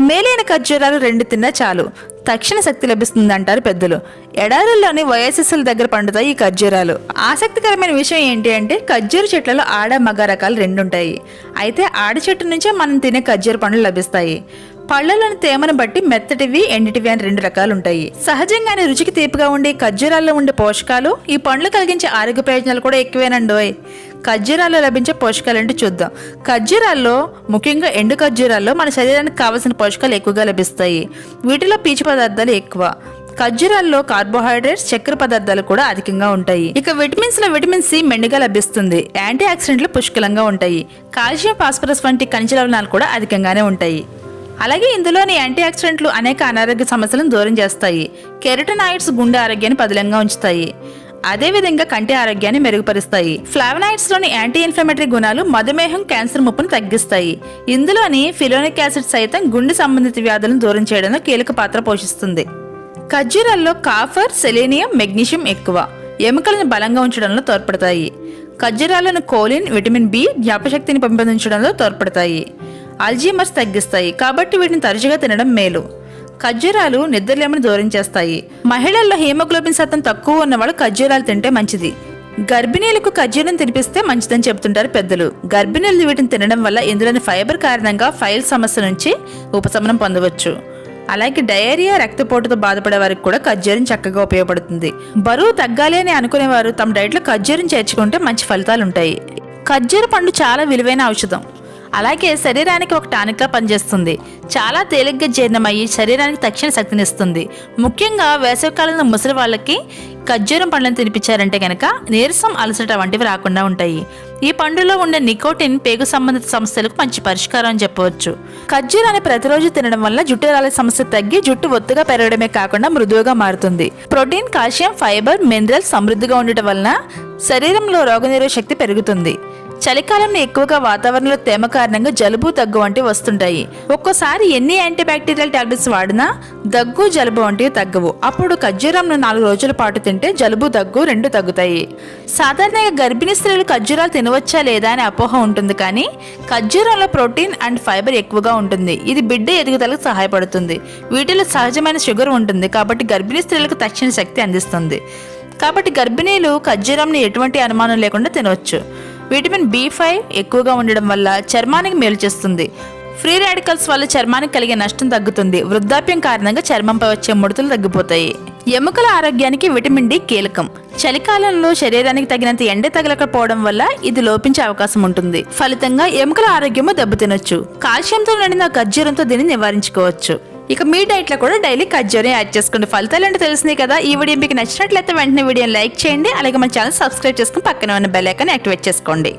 మేలైన ఖర్జూరాలు రెండు తిన్నా చాలు. తక్షణ శక్తి లభిస్తుంది అంటారు పెద్దలు. ఎడారుల్లోని వయస్సుల దగ్గర పండుతాయి ఈ ఖర్జూరాలు. ఆసక్తికరమైన విషయం ఏంటి అంటే ఖర్జూర చెట్లలో ఆడ మగ రకాలు రెండు ఉంటాయి అయితే ఆడ చెట్టు నుంచే మనం తినే ఖర్జూర పండ్లు లభిస్తాయి. పళ్ళలోని తేమను బట్టి మెత్తటివి ఎండిటివి అని రెండు రకాలు ఉంటాయి సహజంగానే రుచికి తీపిగా ఉండే ఖర్జూరాల్లో ఉండే పోషకాలు ఈ పండ్లు కలిగించే ఆరోగ్య ప్రయోజనాలు కూడా ఎక్కువేనండోయ్. ఖర్జూరాల్లో లభించే పోషకాలు చూద్దాం. ఖర్జూరాల్లో ముఖ్యంగా ఎండు ఖర్జూరాల్లో మన శరీరానికి కావలసిన పోషకాలు ఎక్కువగా లభిస్తాయి. వీటిలో పీచు పదార్థాలు ఎక్కువ. ఖర్జూరాల్లో కార్బోహైడ్రేట్స్ చక్కెర పదార్థాలు కూడా అధికంగా ఉంటాయి. ఇక విటమిన్స్లో విటమిన్ సి మెండుగా లభిస్తుంది. యాంటీ ఆక్సిడెంట్లు పుష్కలంగా ఉంటాయి. కాల్షియం ఫాస్ఫరస్ వంటి ఖనిజ లవణాలు కూడా అధికంగానే ఉంటాయి. అలాగే ఇందులోని యాంటీ ఆక్సిడెంట్లు అనేక అనారోగ్య సమస్యలను దూరం చేస్తాయి. కెరటనాయిడ్స్ గుండె ఆరోగ్యాన్ని పదిలంగా ఉంచుతాయి. అదేవిధంగా కంటి ఆరోగ్యాన్ని మెరుగుపరుస్తాయి. ఫ్లావనాయిడ్స్లోని యాంటీ ఇన్ఫ్లమేటరీ గుణాలు మధుమేహం క్యాన్సర్ ముప్పును తగ్గిస్తాయి. ఇందులోని ఫిలోనిక్ యాసిడ్ సైతం గుండె సంబంధిత వ్యాధులను దూరం చేయడంలో కీలక పాత్ర పోషిస్తుంది. ఖర్జూరాల్లో కాఫర్ సెలేనియం మెగ్నీషియం ఎక్కువ. ఎముకలను బలంగా ఉంచడంలో తోడ్పడతాయి. ఖర్జూరాలను కోలిన్ విటమిన్ బి జ్ఞాపశక్తిని పెంపొందించడంలో తోడ్పడతాయి. అల్జీమర్స్ తగ్గిస్తాయి కాబట్టి వీటిని తరచుగా తినడం మేలు. ఖర్జూరాలు నిద్రలేమని దూరం చేస్తాయి మహిళల్లో హీమోగ్లోబిన్ శాతం తక్కువ ఉన్నవాళ్ళు ఖర్జూరాలు తింటే మంచిది. గర్భిణీలకు ఖర్జూరం తినిపిస్తే మంచిదని చెబుతుంటారు పెద్దలు. గర్భిణీలు వీటిని తినడం వల్ల ఇందులోని ఫైబర్ కారణంగా ఫైల్ సమస్య నుంచి ఉపశమనం పొందవచ్చు. అలాగే డయేరియా రక్తపోటుతో బాధపడే వారికి కూడా ఖర్జూరం చక్కగా ఉపయోగపడుతుంది. బరువు తగ్గాలి అని అనుకునేవారు తమ డైట్లో ఖర్జూరం చేర్చుకుంటే మంచి ఫలితాలు ఉంటాయి ఖర్జూర పండు చాలా విలువైన ఔషధం. అలాగే శరీరానికి ఒక టానిక్గా పనిచేస్తుంది. చాలా తేలిగ్గా జీర్ణమయ్యి శరీరానికి తక్షణ శక్తినిస్తుంది ముఖ్యంగా వేసవికాలంలో ముసలి వాళ్ళకి ఖర్జూరం పండ్లను తినిపించారంటే కనుక నీరసం అలసట వంటివి రాకుండా ఉంటాయి. ఈ పండులో ఉండే నికోటిన్ పేగు సంబంధిత సమస్యలకు మంచి పరిష్కారం అని చెప్పవచ్చు. ఖర్జూరాన్ని ప్రతిరోజు తినడం వల్ల జుట్టు రాలే సమస్య తగ్గి జుట్టు ఒత్తుగా పెరగడమే కాకుండా మృదువుగా మారుతుంది. ప్రోటీన్ కాల్షియం ఫైబర్ మినరల్స్ సమృద్ధిగా ఉండటం వలన శరీరంలో రోగనిరోధ శక్తి పెరుగుతుంది. చలికాలంలో ఎక్కువగా వాతావరణంలో తేమ కారణంగా జలుబు దగ్గు వంటివి వస్తుంటాయి. ఒక్కోసారి ఎన్ని యాంటీబ్యాక్టీరియల్ టాబ్లెట్స్ వాడినా దగ్గు జలుబు వంటివి తగ్గవు. అప్పుడు ఖర్జూరంను నాలుగు రోజుల పాటు తింటే జలుబు దగ్గు రెండు తగ్గుతాయి. సాధారణంగా గర్భిణీ స్త్రీలు ఖర్జూరాలు తినవచ్చా లేదా అనే అపోహ ఉంటుంది కానీ ఖర్జూరంలో ప్రోటీన్ అండ్ ఫైబర్ ఎక్కువగా ఉంటుంది. ఇది బిడ్డ ఎదుగుదలకు సహాయపడుతుంది. వీటిలో సహజమైన షుగర్ ఉంటుంది కాబట్టి గర్భిణీ స్త్రీలకు తక్షణ శక్తి అందిస్తుంది. కాబట్టి గర్భిణీలు ఖర్జూరంని ఎటువంటి అనుమానం లేకుండా తినవచ్చు. విటమిన్ బి ఫైవ్ ఎక్కువగా ఉండడం వల్ల చర్మానికి మేలు చేస్తుంది. ఫ్రీ రాడికల్స్ వల్ల చర్మానికి కలిగే నష్టం తగ్గుతుంది. వృద్ధాప్యం కారణంగా చర్మంపై వచ్చే ముడతలు తగ్గిపోతాయి. ఎముకల ఆరోగ్యానికి విటమిన్ డి కీలకం. చలికాలంలో శరీరానికి తగినంత ఎండ తగలకపోవడం వల్ల ఇది లోపించే అవకాశం ఉంటుంది. ఫలితంగా ఎముకల ఆరోగ్యము దెబ్బతినొచ్చు. కాల్షియంతో నిండిన ఖర్జూరంతో దీన్ని నివారించుకోవచ్చు. ఇక మీ డైట్లో కూడా డైలీ ఖర్జూరం యాడ్ చేసుకోండి. ఫలితాలు అంటే తెలిసినాయి కదా ఈ వీడియో మీకు నచ్చినట్లయితే వెంటనే వీడియోని లైక్ చేయండి. అలాగే మన ఛానల్ సబ్స్క్రైబ్ చేసుకుని పక్కన ఉన్న బెల్ ఐకాన్ యాక్టివేట్ చేసుకోండి.